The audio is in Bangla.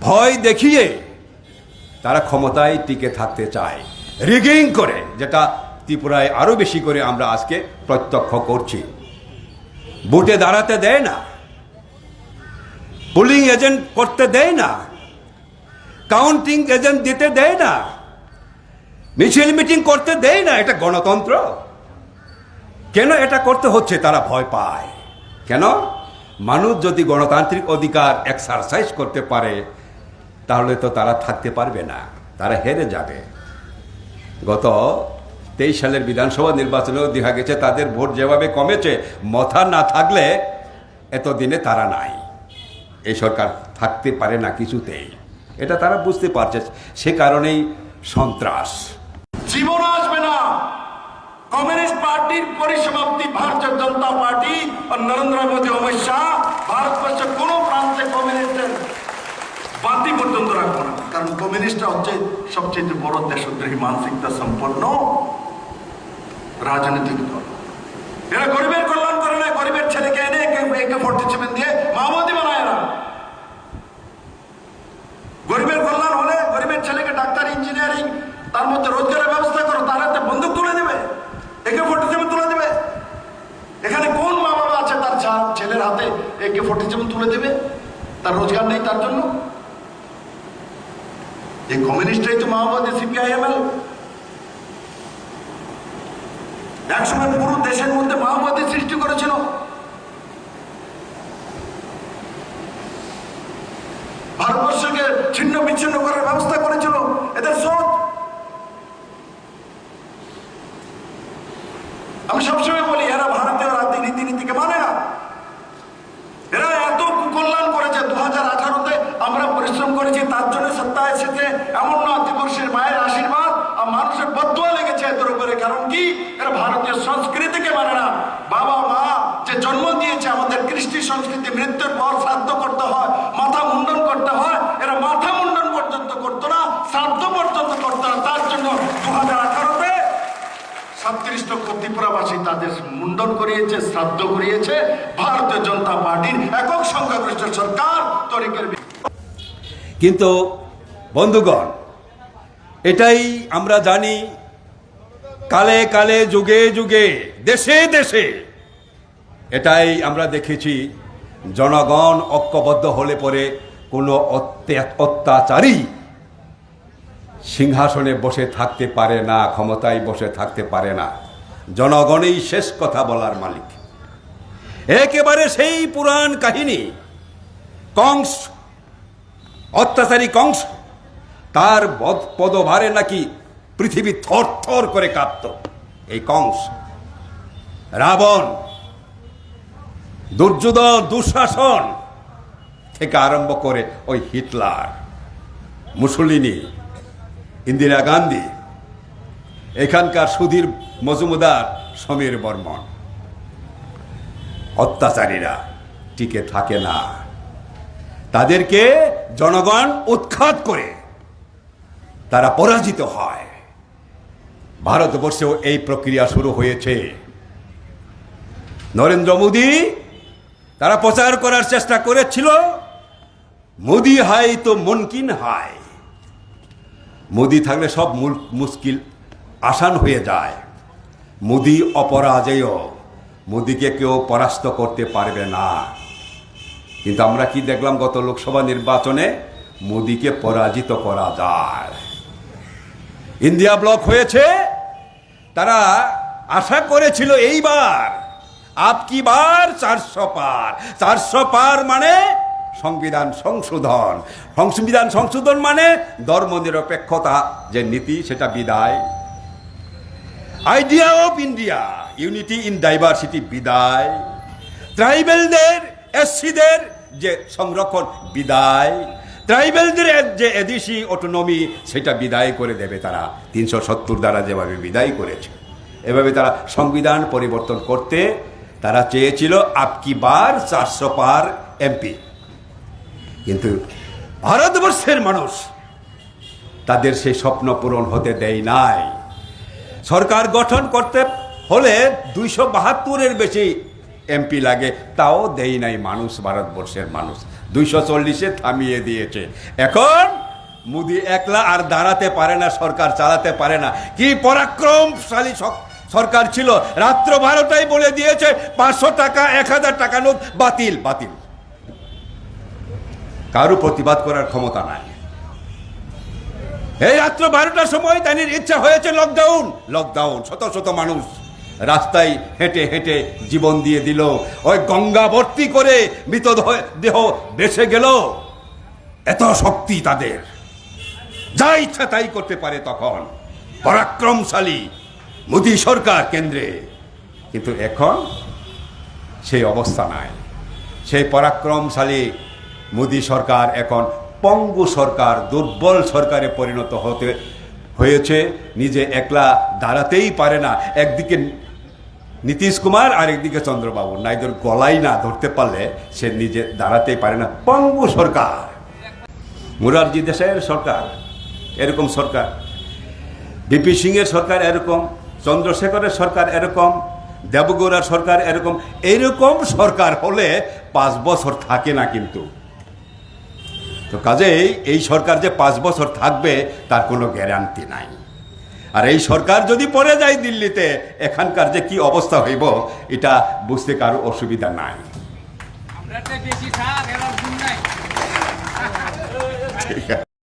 ভয় দেখিয়ে তারা ক্ষমতায় টিকে থাকতে চায়। রিগিং করে, যেটা ত্রিপুরায় আরও বেশি করে আমরা আজকে প্রত্যক্ষ করছি। বুটে দাঁড়াতে দেয় না। পুলিং এজেন্ট করতে দেয় না। কাউন্টিং এজেন্ট দিতে দেয় না। মিছিল মিটিং করতে দেয় না, এটা গণতন্ত্র। কেন এটা করতে হচ্ছে তারা ভয় পায়? কেন? মানুষ যদি গণতান্ত্রিক অধিকার এক্সারসাইজ করতে পারে, তাহলে তো তারা থাকতে পারবে না, তারা হেরে যাবে। গত তেইশ সালের বিধানসভা নির্বাচনেও দেখা গেছে, তাদের ভোট যেভাবে কমেছে, মাথা না থাকলে এতদিনে তারা নাই। এই সরকার থাকতে পারে না কিছুতেই। এটা তারা বুঝতে পারছে, সে কারণেই সন্ত্রাস। জীবন আসবে না। কমিউনিস্ট পার্টির পরিসমাপ্তি ভারতীয় জনতা পার্টি আর নরেন্দ্র মোদী অমিত শাহ ভারতবর্ষের কোন প্রান্তে কমিউনিস্টের বাতি পর্যন্ত রাখব না। কারণ কমিউনিস্টরা হচ্ছে সবচেয়ে বড় দেশদ্রোহী মানসিকতা সম্পন্ন রাজনৈতিক দল। এরা গরিবের কল্যাণ করে না, গরিবের ছেলেকে এনে একে ফোর্টি সেভেন দিয়ে মাওবাদী বানায় এরা গরিবের কল্যাণ হলে গরিবের ছেলেকে ডাক্তার ইঞ্জিনিয়ারিং তার মধ্যে রোজগারের ব্যবস্থা করো তার হাতে বন্দুক তুলে দেবে একে ফোর্টি সেভেন তুলে দেবে এখানে কোন মা বাবা আছে তার ছা- ছেলের হাতে একে ফোর্টি সেভেন তুলে দেবে। তার রোজগার নেই তার জন্য। এই কমিউনিস্টরাই তো মাওবাদী সিপিআইএমএল একসময় পুরো দেশের মধ্যে মাওবাদী সৃষ্টি করেছিল। ভারতবর্ষকে ছিন্ন বিচ্ছিন্ন করার ব্যবস্থা করেছিল। এদের সোচ আমি সবসময় বলি, এরা ভারতীয় রাজ্য রীতিনীতিকে মানে না এরা এত কল্যাণ করেছে দু হাজার আঠারোতে আমরা পরিশ্রম করেছি তার জন্য সত্তা এসেছে এমন না দিবসের মায়ের আশীর্বাদ আর মানুষের বদুয়া লেগেছে এদের উপরে। কারণ কি? এরা ভারতীয় সংস্কৃতিকে মানে না। বাবা, মা যে জন্ম দিয়েছে আমাদের কৃষ্টি সংস্কৃতি, মৃত্যুর পর শ্রাদ্ধ করতে হয়, মাথা মুন্ডন করতে হয়, এরা মাথা মুন্ডন পর্যন্ত করতো না, শ্রাদ্ধ পর্যন্ত করতো না। তার জন্য দু হাজার আঠারোতে সাতত্রিশ লক্ষ তাদের মুন্ডন করিয়েছে, শ্রাদ্ধ করিয়েছে। ভারতীয় জনতা পার্টির একক সংখ্যাগরিষ্ঠ সরকার তরিকের কিন্তু বন্ধুগণ, এটাই আমরা জানি কালে কালে, যুগে যুগে, দেশে দেশে, এটাই আমরা দেখেছি জনগণ ঐক্যবদ্ধ হলে পরে কোনো অত্যাচারী সিংহাসনে বসে থাকতে পারে না, ক্ষমতায় বসে থাকতে পারে না। জনগণই শেষ কথা বলার মালিক। একেবারে সেই পুরাণ কাহিনী, কংস, অত্যাচারী কংস তার বদ- পদভারে নাকি পৃথিবী থর থর করে কাঁপত। এই কংস, রাবণ, দুর্যোধন, দুঃশাসন থেকে আরম্ভ করে ওই হিটলার, মুসলিনী, ইন্দিরা গান্ধী, এখানকার সুধীর মজুমদার সমীর বর্মন। অত্যাচারীরা টিকে থাকে না। তাদেরকে জনগণ উৎখাত করে। তারা পরাজিত হয়। ভারতবর্ষেও এই প্রক্রিয়া শুরু হয়েছে। নরেন্দ্র মোদী তারা প্রচার করার চেষ্টা করেছিল। মোদি হাই তো মনকিন হাই। মোদি থাকলে সব মুশকিল আসান হয়ে যায়। মোদি অপরাজেয়। মোদিকে কেউ পরাস্ত করতে পারবে না। কিন্তু আমরা কি দেখলাম গত লোকসভা নির্বাচনে? মোদিকে পরাজিত করা যায়। ইন্ডিয়া ব্লক হয়েছে, তারা আশা করেছিল এইবার আপ কি বার চারশো পার। চারশো পার মানে সংবিধান সংশোধন। সংবিধান সংশোধন মানে ধর্ম নিরপেক্ষতা যে নীতি, সেটা বিদায়। Idea of India, unity in diversity, বিদায়। ট্রাইবেলদের, এসসিদের যে সংরক্ষণ, বিদায়। ট্রাইবেলদের যে এদেশি অটোনমি সেটা বিদায় করে দেবে তারা। তিনশো সত্তর দ্বারা যেভাবে বিদায় করেছে, এভাবে তারা সংবিধান পরিবর্তন করতে তারা চেয়েছিল আপকি বার চারশো পার এমপি। কিন্তু ভারতবর্ষের মানুষ তাদের সেই স্বপ্ন পূরণ হতে দেয় নাই। সরকার গঠন করতে হলে দুইশো বাহাত্তরের বেশি এমপি লাগে, তাও দেই নাই মানুষ, ভারতবর্ষের মানুষ। দুইশো চল্লিশে থামিয়ে দিয়েছে। এখন মোদি একলা আর দাঁড়াতে পারে না, সরকার চালাতে পারে না। কি পরাক্রমশালী সরকার ছিল? রাত্র বারোটাই বলে দিয়েছে, পাঁচশো টাকা, এক হাজার টাকা নোট, বাতিল বাতিল। কারও প্রতিবাদ করার ক্ষমতা নাই। এই রাত্র বারোটার সময় তাদের ইচ্ছা হয়েছে লকডাউন লকডাউন শত শত মানুষ। রাস্তায় হেঁটে হেঁটে জীবন দিয়ে দিল। ওই গঙ্গা ভর্তি করে মৃতদেহ দেহ বেসে গেল। এত শক্তি তাদের। যা ইচ্ছা তাই করতে পারে তখন। পরাক্রমশালী মোদী সরকার কেন্দ্রে। কিন্তু এখন সেই অবস্থা নাই। সেই পরাক্রমশালী মোদী সরকার এখন পঙ্গু সরকার, দুর্বল সরকারে পরিণত হতে হয়েছে, নিজে একলা দাঁড়াতেই পারে না। একদিকে নীতিশ কুমার আর একদিকে চন্দ্রবাবু। নাইদের গলাই না ধরতে পারলে সে নিজে দাঁড়াতেই পারে না। পঙ্গু সরকার। মুরারজি দেশের সরকার, এরকম সরকার। বিপি সিংয়ের সরকার এরকম, চন্দ্রশেখরের সরকার এরকম, দেবগৌড়ার সরকার এরকম। এরকম সরকার হলে পাঁচ বছর থাকে না কিন্তু। তো কাজেই এই সরকার যে পাঁচ বছর থাকবে তার কোনো গ্যারান্টি নাই। আর এই সরকার যদি পড়ে যায় দিল্লিতে এখানকার যে কি অবস্থা হইব এটা বুঝতে কারও অসুবিধা নাই। ঠিক আছে।